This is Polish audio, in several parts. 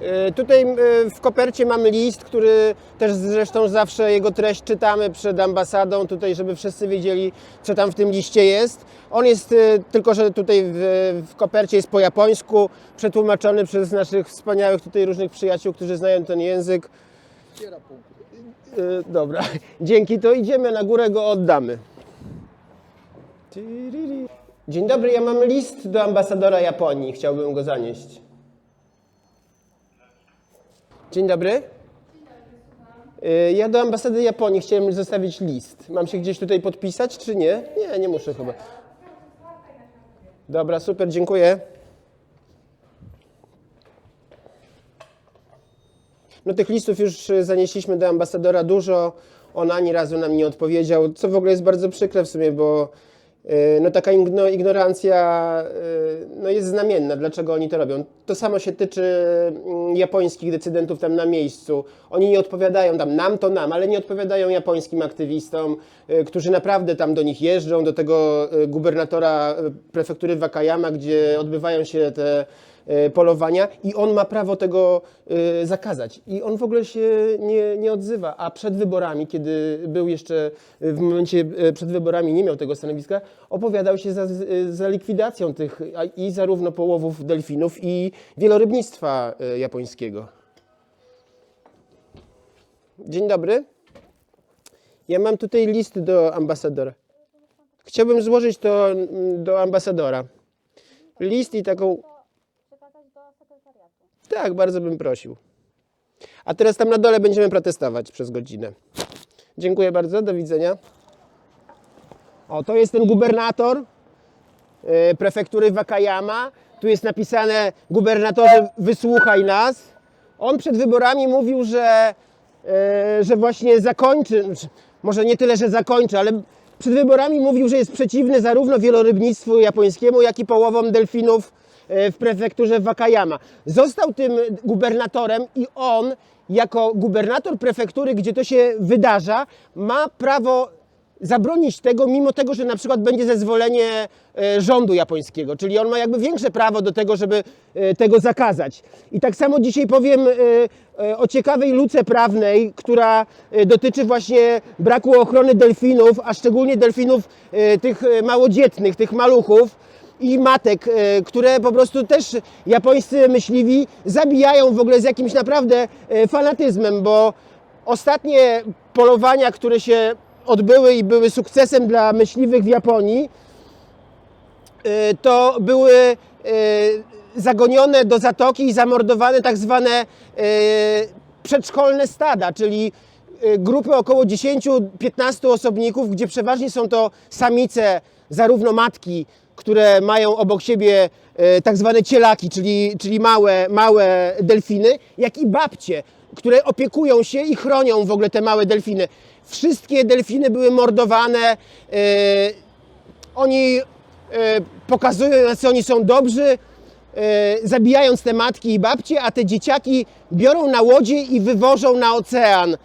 E, Tutaj e, w kopercie mamy list, który też zresztą zawsze jego treść czytamy przed ambasadą, tutaj żeby wszyscy wiedzieli, co tam w tym liście jest. On jest, e, tylko że tutaj w, w kopercie jest po japońsku, przetłumaczony przez naszych wspaniałych tutaj różnych przyjaciół, którzy znają ten język. Dobra, dzięki, to idziemy na górę, go oddamy. Dzień dobry, ja mam list do ambasadora Japonii, chciałbym go zanieść. Dzień dobry. Y, Ja do ambasady Japonii chciałem zostawić list. Mam się gdzieś tutaj podpisać, czy nie? Nie, nie muszę chyba. Dobra, super, dziękuję. No tych listów już y, zanieśliśmy do ambasadora dużo. On ani razu nam nie odpowiedział, co w ogóle jest bardzo przykre w sumie, bo no taka igno, ignorancja y, no jest znamienna. Dlaczego oni to robią? To samo się tyczy mm, japońskich decydentów tam na miejscu. Oni nie odpowiadają tam, nam to nam, ale nie odpowiadają japońskim aktywistom, y, którzy naprawdę tam do nich jeżdżą, do tego gubernatora prefektury Wakayama, gdzie odbywają się te e, polowania i on ma prawo tego e, zakazać. I on w ogóle się nie, nie odzywa. A przed wyborami, kiedy był jeszcze w momencie e, przed wyborami, nie miał tego stanowiska, opowiadał się za, za likwidacją tych i zarówno połowów delfinów i wielorybnictwa e, japońskiego. Dzień dobry. Ja mam tutaj list do ambasadora. Chciałbym złożyć to mm, do ambasadora. List i taką. Tak, bardzo bym prosił. A teraz tam na dole będziemy protestować przez godzinę. Dziękuję bardzo, do widzenia. O, to jest ten gubernator e, prefektury Wakayama. Tu jest napisane: Gubernatorze, wysłuchaj nas. On przed wyborami mówił, że, e, że właśnie zakończy, znaczy, może nie tyle, że zakończy, ale przed wyborami mówił, że jest przeciwny zarówno wielorybnictwu japońskiemu, jak i połowom delfinów w prefekturze Wakayama. Został tym gubernatorem i on, jako gubernator prefektury, gdzie to się wydarza, ma prawo zabronić tego, mimo tego, że na przykład będzie zezwolenie e, rządu japońskiego. Czyli on ma jakby większe prawo do tego, żeby e, tego zakazać. I tak samo dzisiaj powiem e, e, o ciekawej luce prawnej, która e, dotyczy właśnie braku ochrony delfinów, a szczególnie delfinów e, tych e, małodzietnych, tych maluchów i matek, e, które po prostu też japońscy myśliwi zabijają w ogóle z jakimś naprawdę e, fanatyzmem, bo ostatnie polowania, które się odbyły i były sukcesem dla myśliwych w Japonii, e, to były zagonione do zatoki i zamordowane tak zwane przedszkolne stada, czyli grupy około 10-15 osobników, gdzie przeważnie są to samice, zarówno matki, które mają obok siebie e, tak zwane cielaki, czyli, czyli małe, małe delfiny, jak i babcie, które opiekują się i chronią w ogóle te małe delfiny. Wszystkie delfiny były mordowane. e, oni e, pokazują, jacy oni są dobrzy, zabijając te matki i babcie, a te dzieciaki biorą na łodzie i wywożą na ocean,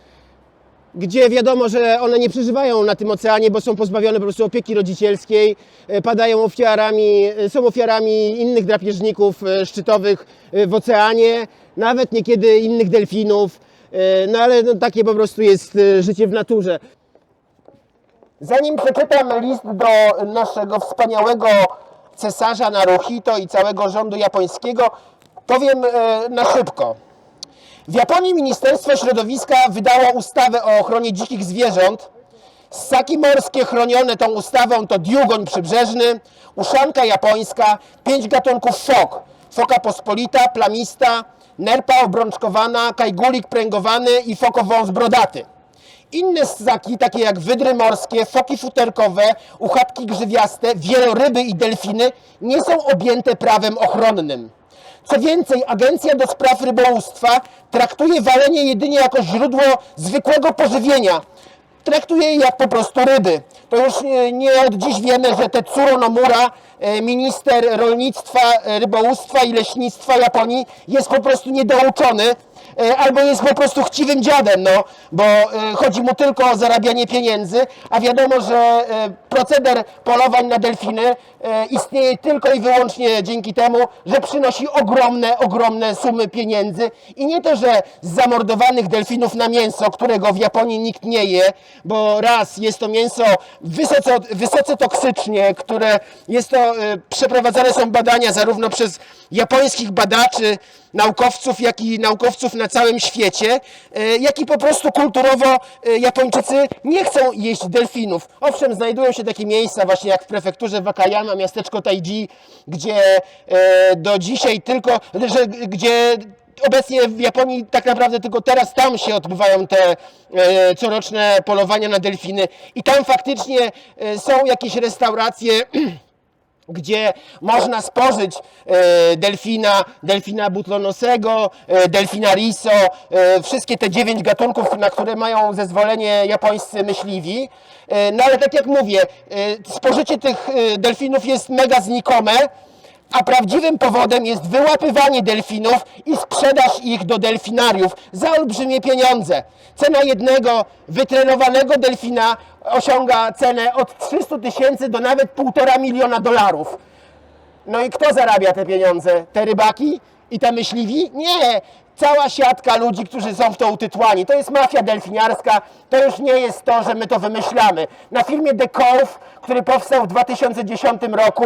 gdzie wiadomo, że one nie przeżywają na tym oceanie, bo są pozbawione po prostu opieki rodzicielskiej, e, padają ofiarami, e, są ofiarami innych drapieżników e, szczytowych w oceanie, nawet niekiedy innych delfinów, no ale no, takie po prostu jest życie w naturze. Zanim przeczytam list do naszego wspaniałego cesarza Naruhito i całego rządu japońskiego, powiem na szybko. W Japonii Ministerstwo Środowiska wydało ustawę o ochronie dzikich zwierząt. Ssaki morskie chronione tą ustawą to diugoń przybrzeżny, uszanka japońska, pięć gatunków fok. Foka pospolita, plamista, nerpa obrączkowana, kajgulik pręgowany i fokowąs brodaty. Inne ssaki, takie jak wydry morskie, foki futerkowe, uchatki grzywiaste, wieloryby i delfiny, nie są objęte prawem ochronnym. Co więcej, Agencja do Spraw Rybołówstwa traktuje walenie jedynie jako źródło zwykłego pożywienia. Traktuje je jak po prostu ryby. To już nie, od dziś wiemy, że Tetsuro Nomura, e, minister rolnictwa, e, rybołówstwa i leśnictwa Japonii, jest po prostu niedouczony, albo jest po prostu chciwym dziadem, no, bo e, chodzi mu tylko o zarabianie pieniędzy, a wiadomo, że e, proceder polowań na delfiny e, istnieje tylko i wyłącznie dzięki temu, że przynosi ogromne, ogromne sumy pieniędzy. I nie to, że z zamordowanych delfinów na mięso, którego w Japonii nikt nie je, bo raz jest to mięso wysoce, wysoce toksycznie, które jest to, e, przeprowadzane są badania zarówno przez japońskich badaczy, naukowców, jak i naukowców na całym świecie, e, jak i po prostu kulturowo e, Japończycy nie chcą jeść delfinów. Owszem, znajdują się takie miejsca właśnie jak w prefekturze Wakayama, miasteczko Taiji, gdzie e, do dzisiaj tylko, że, gdzie obecnie w Japonii tak naprawdę tylko teraz tam się odbywają te coroczne polowania na delfiny i tam faktycznie są jakieś restauracje gdzie można spożyć e, delfina, delfina butlonosego, e, delfina riso, e, wszystkie te dziewięć gatunków, na które mają zezwolenie japońscy myśliwi. No ale tak jak mówię, spożycie tych delfinów jest mega znikome, a prawdziwym powodem jest wyłapywanie delfinów i sprzedaż ich do delfinariów za olbrzymie pieniądze. Cena jednego wytrenowanego delfina osiąga cenę od 300 tysięcy do nawet 1,5 miliona dolarów. No i kto zarabia te pieniądze? Te rybaki i te myśliwi? Nie! Cała siatka ludzi, którzy są w to utytłani. To jest mafia delfiniarska. To już nie jest to, że my to wymyślamy. Na filmie The Cove, który powstał w 2010 roku,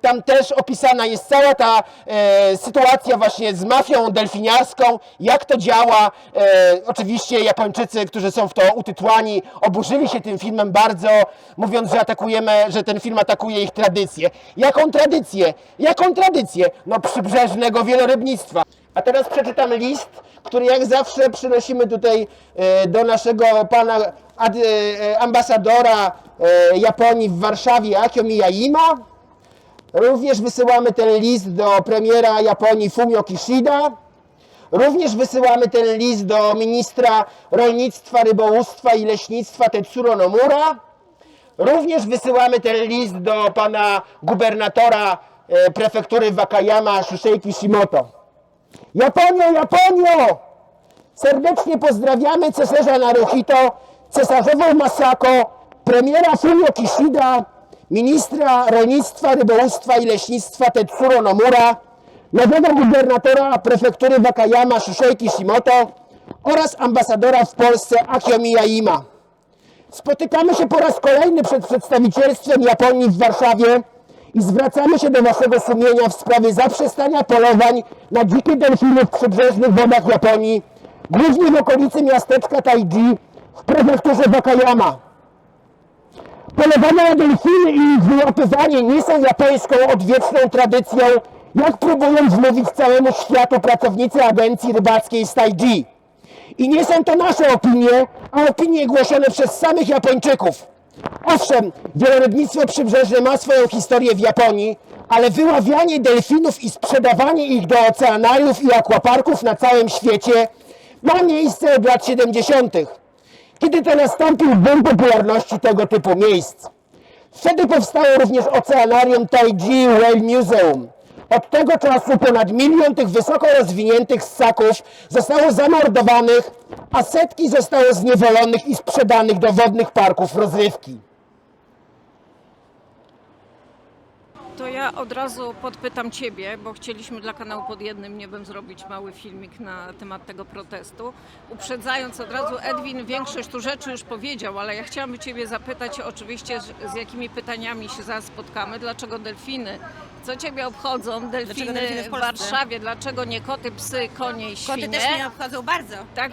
tam też opisana jest cała ta e, sytuacja właśnie z mafią delfiniarską, jak to działa. E, oczywiście Japończycy, którzy są w to utytłani, oburzyli się tym filmem bardzo, mówiąc, że atakujemy, że ten film atakuje ich tradycję. Jaką tradycję? Jaką tradycję? No przybrzeżnego wielorybnictwa. A teraz przeczytam list, który jak zawsze przynosimy tutaj e, do naszego pana e, ambasadora e, Japonii w Warszawie, Akio Miyaima. Również wysyłamy ten list do premiera Japonii Fumio Kishida. Również wysyłamy ten list do ministra rolnictwa, rybołówstwa i leśnictwa Tetsuro Nomura. Również wysyłamy ten list do pana gubernatora prefektury Wakayama Shushei Kishimoto. Japonio, Japonio! Serdecznie pozdrawiamy cesarza Naruhito, cesarzową Masako, premiera Fumio Kishida, ministra rolnictwa, rybołówstwa i leśnictwa Tetsuro Nomura, nowego gubernatora prefektury Wakayama Shushei Kishimoto oraz ambasadora w Polsce Akio Miyaima. Spotykamy się po raz kolejny przed przedstawicielstwem Japonii w Warszawie i zwracamy się do Waszego sumienia w sprawie zaprzestania polowań na dzikie delfiny w przybrzeżnych wodach Japonii, głównie w okolicy miasteczka Taiji w prefekturze Wakayama. Polowania na delfiny i ich wyłapywanie nie są japońską odwieczną tradycją, jak próbują wmówić całemu światu pracownicy agencji rybackiej z Taiji. I nie są to nasze opinie, a opinie głoszone przez samych Japończyków. Owszem, wielorybnictwo przybrzeżne ma swoją historię w Japonii, ale wyławianie delfinów i sprzedawanie ich do oceanariów i akwaparków na całym świecie ma miejsce od lat 70., kiedy to nastąpił boom popularności tego typu miejsc. Wtedy powstało również oceanarium Taiji Whale Museum. Od tego czasu ponad milion tych wysoko rozwiniętych ssaków zostało zamordowanych, a setki zostało zniewolonych i sprzedanych do wodnych parków rozrywki. To ja od razu podpytam Ciebie, bo chcieliśmy dla kanału pod jednym niebem zrobić mały filmik na temat tego protestu. Uprzedzając od razu, Edwin większość tu rzeczy już powiedział, ale ja chciałam Ciebie zapytać oczywiście, z jakimi pytaniami się zaraz spotkamy. Dlaczego delfiny? Co Ciebie obchodzą delfiny, delfiny w w? Warszawie? Dlaczego nie koty, psy, konie i Koty świnie? też mnie obchodzą bardzo. Tak,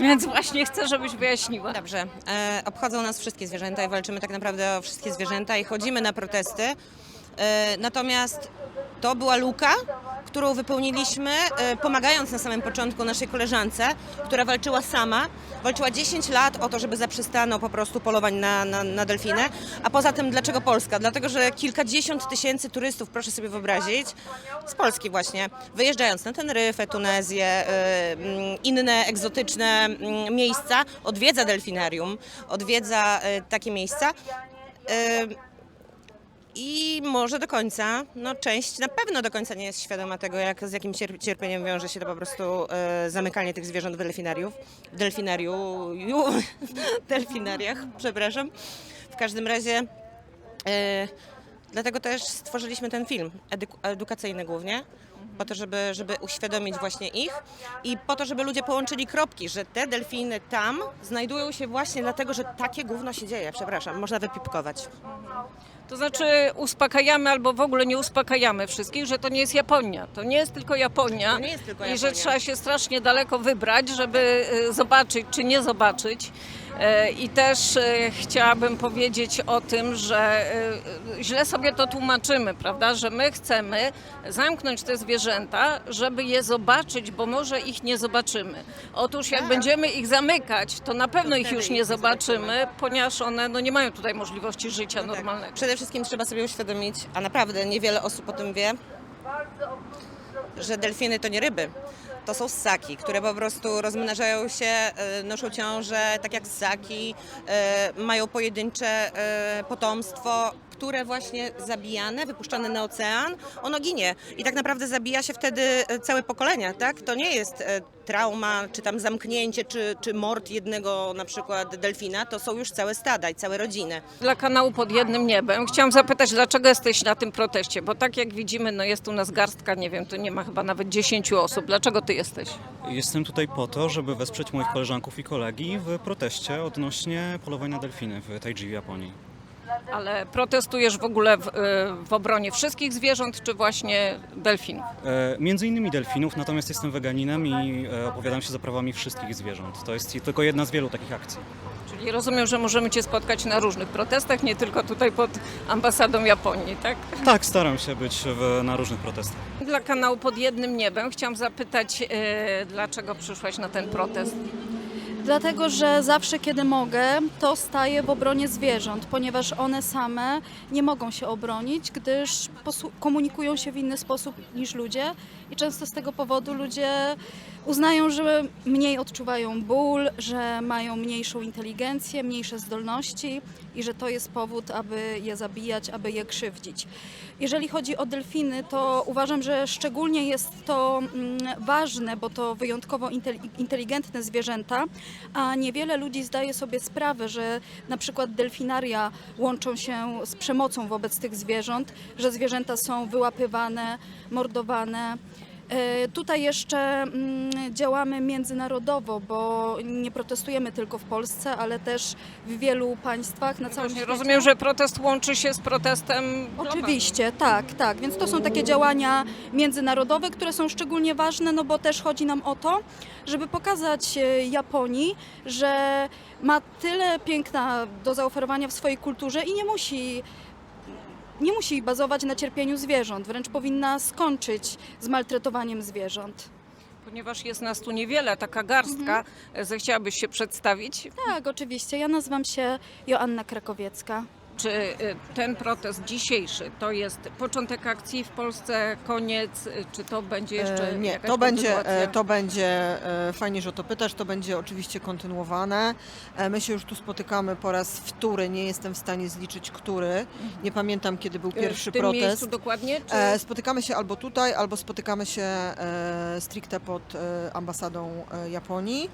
więc właśnie chcę, żebyś wyjaśniła. Dobrze, e, obchodzą nas wszystkie zwierzęta i walczymy tak naprawdę o wszystkie zwierzęta i chodzimy na protesty. E, natomiast to była luka, którą wypełniliśmy, e, pomagając na samym początku naszej koleżance, która walczyła sama. Walczyła 10 lat o to, żeby zaprzestano po prostu polowań na, na, na delfiny. A poza tym, dlaczego Polska? Dlatego, że kilkadziesiąt tysięcy turystów, proszę sobie wyobrazić, z Polski właśnie, wyjeżdżając na Teneryfę, Tunezję, e, mm, inne egzotyczne mm, miejsca, odwiedza delfinarium, odwiedza takie miejsca. I może do końca, no część na pewno do końca nie jest świadoma tego, jak, z jakim cierp- cierpieniem wiąże się to po prostu e, zamykanie tych zwierząt w delfinariów. W delfinariu, ju, delfinariach, przepraszam. W każdym razie e, dlatego też stworzyliśmy ten film, edyku- edukacyjny głównie, po to, żeby, żeby uświadomić właśnie ich i po to, żeby ludzie połączyli kropki, że te delfiny tam znajdują się właśnie dlatego, że takie gówno się dzieje, przepraszam, można wypipkować. To znaczy uspokajamy albo w ogóle nie uspokajamy wszystkich, że to nie jest Japonia. To nie jest tylko Japonia. Jest tylko I że Japonia. trzeba się strasznie daleko wybrać, żeby e, zobaczyć czy nie zobaczyć. E, I też e, chciałabym powiedzieć o tym, że e, źle sobie to tłumaczymy, prawda? Że my chcemy zamknąć te zwierzęta, żeby je zobaczyć, bo może ich nie zobaczymy. Otóż jak będziemy ich zamykać, to na pewno ich już nie zobaczymy, ponieważ one no, nie mają tutaj możliwości życia normalnego. Tak. Przede wszystkim trzeba sobie uświadomić, a naprawdę niewiele osób o tym wie, że delfiny to nie ryby. To są ssaki, które po prostu rozmnażają się, e, noszą ciąże, tak jak ssaki, e, mają pojedyncze e, potomstwo, które właśnie zabijane, wypuszczane na ocean, ono ginie. I tak naprawdę zabija się wtedy e, całe pokolenia, tak? To nie jest e, trauma, czy tam zamknięcie, czy, czy mord jednego na przykład delfina, to są już całe stada i całe rodziny. Dla kanału Pod Jednym Niebem chciałam zapytać, dlaczego jesteś na tym proteście? Bo tak jak widzimy, no jest u nas garstka, nie wiem, tu nie ma chyba nawet 10 osób. Dlaczego ty jesteś? Jestem tutaj po to, żeby wesprzeć moich koleżanków i kolegi w proteście odnośnie polowania na delfiny w Taiji w Japonii. Ale protestujesz w ogóle w, y, w obronie wszystkich zwierząt, czy właśnie delfinów? E, między innymi delfinów, natomiast jestem weganinem i e, opowiadam się za prawami wszystkich zwierząt. To jest tylko jedna z wielu takich akcji. Czyli rozumiem, że możemy cię spotkać na różnych protestach, nie tylko tutaj pod ambasadą Japonii, tak? Tak, staram się być w, na różnych protestach. Dla kanału Pod Jednym Niebem chciałam zapytać, y, dlaczego przyszłaś na ten protest? Dlatego, że zawsze kiedy mogę, to staję w obronie zwierząt, ponieważ one same nie mogą się obronić, gdyż komunikują się w inny sposób niż ludzie i często z tego powodu ludzie uznają, że mniej odczuwają ból, że mają mniejszą inteligencję, mniejsze zdolności i że to jest powód, aby je zabijać, aby je krzywdzić. Jeżeli chodzi o delfiny, to uważam, że szczególnie jest to mm, ważne, bo to wyjątkowo inteli- inteligentne zwierzęta, a niewiele ludzi zdaje sobie sprawę, że na przykład delfinaria łączą się z przemocą wobec tych zwierząt, że zwierzęta są wyłapywane, mordowane. E, Tutaj jeszcze mm, działamy międzynarodowo, bo nie protestujemy tylko w Polsce, ale też w wielu państwach na całym Właśnie świecie. rozumiem, że protest łączy się z protestem. Oczywiście, tak, tak. Więc to są takie działania międzynarodowe, które są szczególnie ważne, no bo też chodzi nam o to, żeby pokazać e, Japonii, że ma tyle piękna do zaoferowania w swojej kulturze i nie musi nie musi bazować na cierpieniu zwierząt, wręcz powinna skończyć z maltretowaniem zwierząt. Ponieważ jest nas tu niewiele, taka garstka, Mhm. zechciałabyś się przedstawić. Tak, oczywiście. Ja nazywam się Joanna Krakowiecka. Czy y, ten protest dzisiejszy to jest początek akcji w Polsce, koniec, y, czy to będzie jeszcze E, Nie, jakaś to będzie, e, to będzie, e, fajnie, że o to pytasz, to będzie oczywiście kontynuowane. E, My się już tu spotykamy po raz wtóry, nie jestem w stanie zliczyć który. Nie pamiętam, kiedy był pierwszy w tym protest. miejscu dokładnie? Czy... E, Spotykamy się albo tutaj, albo spotykamy się e, stricte pod e, ambasadą e, Japonii.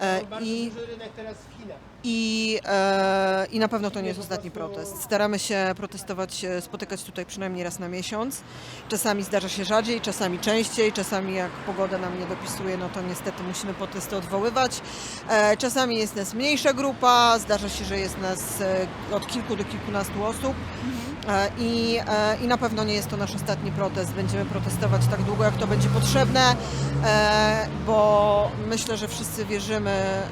E, Bardzo I duży rynek teraz w Chinach. I, e, I na pewno to nie jest ostatni protest. Staramy się protestować, e, spotykać tutaj przynajmniej raz na miesiąc. Czasami zdarza się rzadziej, czasami częściej, czasami jak pogoda nam nie dopisuje, no to niestety musimy protesty odwoływać. E, czasami jest nas mniejsza grupa, zdarza się, że jest nas e, od kilku do kilkunastu osób. E, I, I na pewno nie jest to nasz ostatni protest. Będziemy protestować tak długo, jak to będzie potrzebne, bo myślę, że wszyscy wierzymy,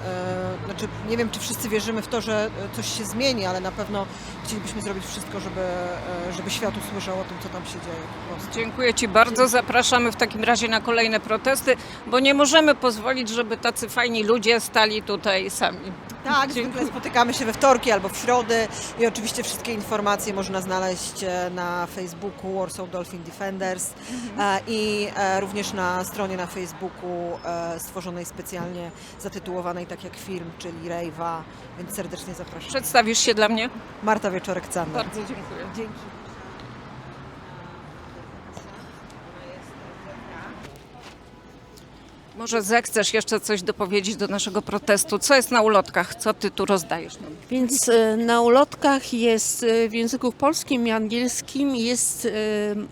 znaczy nie wiem, czy wszyscy wierzymy w to, że e, coś się zmieni, ale na pewno chcielibyśmy zrobić wszystko, żeby, e, żeby świat usłyszał o tym, co tam się dzieje. Dziękuję Ci bardzo. Zapraszamy w takim razie na kolejne protesty, bo nie możemy pozwolić, żeby tacy fajni ludzie stali tutaj sami. Tak, Dziękuję. zwykle spotykamy się we wtorki albo w środy i oczywiście wszystkie informacje można znaleźć e, na Facebooku Warsaw Dolphin Defenders e, i e, również na stronie na Facebooku stworzonej specjalnie, zatytułowanej tak jak film, czyli Rejwa, więc serdecznie zapraszam. Przedstawisz się dla mnie? Marta Wieczorek-Cander. Bardzo dziękuję. Dzięki. Może zechcesz jeszcze coś dopowiedzieć do naszego protestu. Co jest na ulotkach? Co ty tu rozdajesz? nam? Więc e, na ulotkach jest e, w języku polskim i angielskim jest e,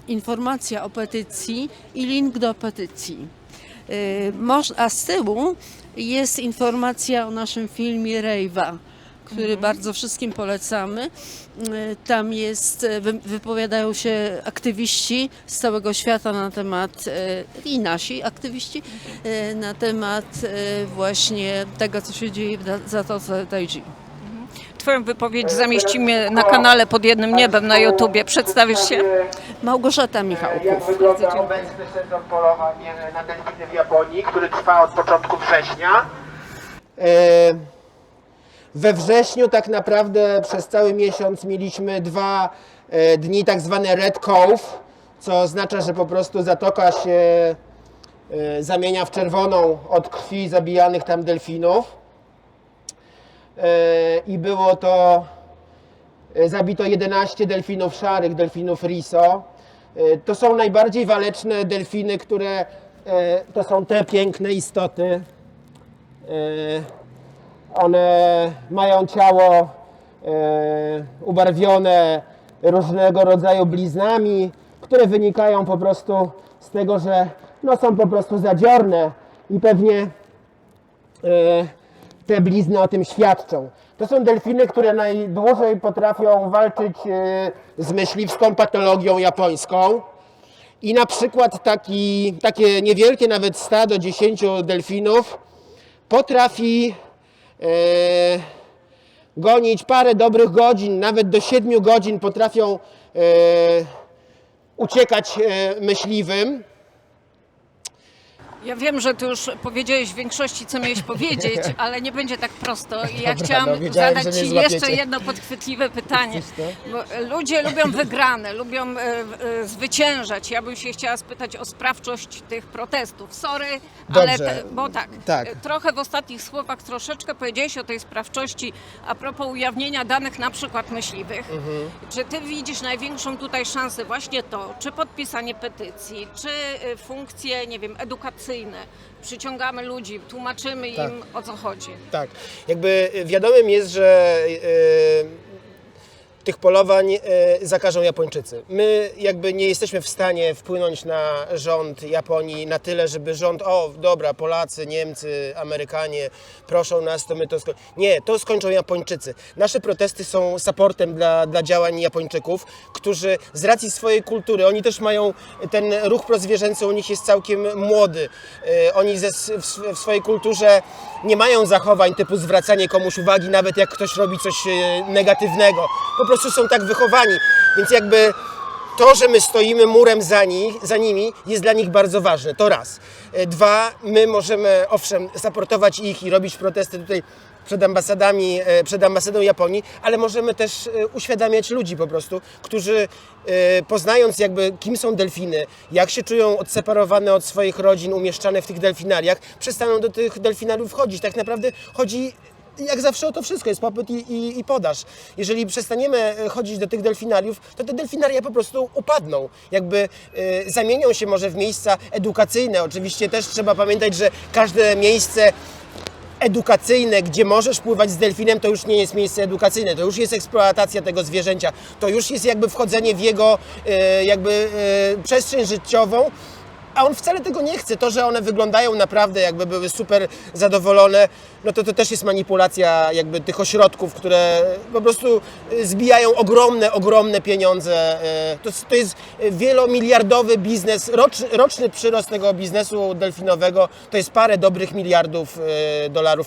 informacja o petycji i link do petycji. A z tyłu jest informacja o naszym filmie Rejwa, który bardzo wszystkim polecamy. E, Tam jest, e, wy- wypowiadają się aktywiści z całego świata na temat, e, i nasi aktywiści, na temat właśnie tego, co się dzieje w Zatoce Taiji. Twoją wypowiedź zamieścimy na kanale pod jednym niebem na YouTubie. Przedstawisz się? Małgorzata Michałków. Jak wygląda obecny sezon polowań na delfiny w Japonii, który trwa od początku września? We wrześniu tak naprawdę przez cały miesiąc mieliśmy dwa e, dni tak zwane Red Cove, co oznacza, że po prostu zatoka się e, zamienia w czerwoną od krwi zabijanych tam delfinów. E, I było to Zabito 11 delfinów szarych, delfinów riso. To są najbardziej waleczne delfiny, które to są te piękne istoty. One mają ciało e, ubarwione różnego rodzaju bliznami, które wynikają po prostu z tego, że no, są po prostu zadziorne i pewnie e, te blizny o tym świadczą. To są delfiny, które najdłużej potrafią walczyć e, z myśliwską patologią japońską. I na przykład taki, takie niewielkie, nawet stado 10 delfinów potrafi gonić parę dobrych godzin, nawet do 7 godzin potrafią e, uciekać e, myśliwym. Ja wiem, że ty już powiedziałeś w większości, co miałeś powiedzieć, ale nie będzie tak prosto. I ja Dobra, chciałam no, wiedziałem, zadać że ci jeszcze jedno podchwytliwe pytanie. Bo ludzie lubią wygrane, lubią e, e, zwyciężać. Ja bym się chciała spytać o sprawczość tych protestów. Sorry, ale Dobrze. te, bo tak, Tak. e, trochę w ostatnich słowach troszeczkę powiedziałeś o tej sprawczości a propos ujawnienia danych na przykład myśliwych. Mhm. Czy ty widzisz największą tutaj szansę właśnie to, czy podpisanie petycji, czy e, funkcje, nie wiem, edukacyjne. Przyciągamy ludzi, tłumaczymy Tak. im o co chodzi. Tak, jakby wiadomym jest, że e, tych polowań e, zakażą Japończycy. My jakby nie jesteśmy w stanie wpłynąć na rząd Japonii na tyle, żeby rząd, o dobra, Polacy, Niemcy, Amerykanie proszą nas, to my to skończymy. Nie, to skończą Japończycy. Nasze protesty są supportem dla, dla działań Japończyków, którzy z racji swojej kultury, oni też mają ten ruch prozwierzęcy, u nich jest całkiem młody. E, Oni ze, w, w swojej kulturze nie mają zachowań typu zwracanie komuś uwagi, nawet jak ktoś robi coś e, negatywnego. Po prostu są tak wychowani, więc jakby to, że my stoimy murem za, nich, za nimi, jest dla nich bardzo ważne. To raz. E, Dwa, my możemy, owszem, zaportować ich i robić protesty tutaj przed ambasadami, e, przed ambasadą Japonii, ale możemy też e, uświadamiać ludzi po prostu, którzy poznając jakby kim są delfiny, jak się czują odseparowane od swoich rodzin, umieszczane w tych delfinariach, przestaną do tych delfinariów wchodzić. Tak naprawdę chodzi jak zawsze o to wszystko, jest popyt i, i, i podaż. Jeżeli przestaniemy e, chodzić do tych delfinariów, to te delfinaria po prostu upadną. Jakby e, zamienią się może w miejsca edukacyjne. Oczywiście też trzeba pamiętać, że każde miejsce edukacyjne, gdzie możesz pływać z delfinem, to już nie jest miejsce edukacyjne, to już jest eksploatacja tego zwierzęcia, to już jest jakby wchodzenie w jego e, jakby e, przestrzeń życiową, a on wcale tego nie chce. To, że one wyglądają naprawdę jakby były super zadowolone, no to to też jest manipulacja jakby tych ośrodków, które po prostu e, zbijają ogromne, ogromne pieniądze. E, To, to jest wielomiliardowy biznes, roczny, roczny przyrost tego biznesu delfinowego to jest parę dobrych miliardów e, dolarów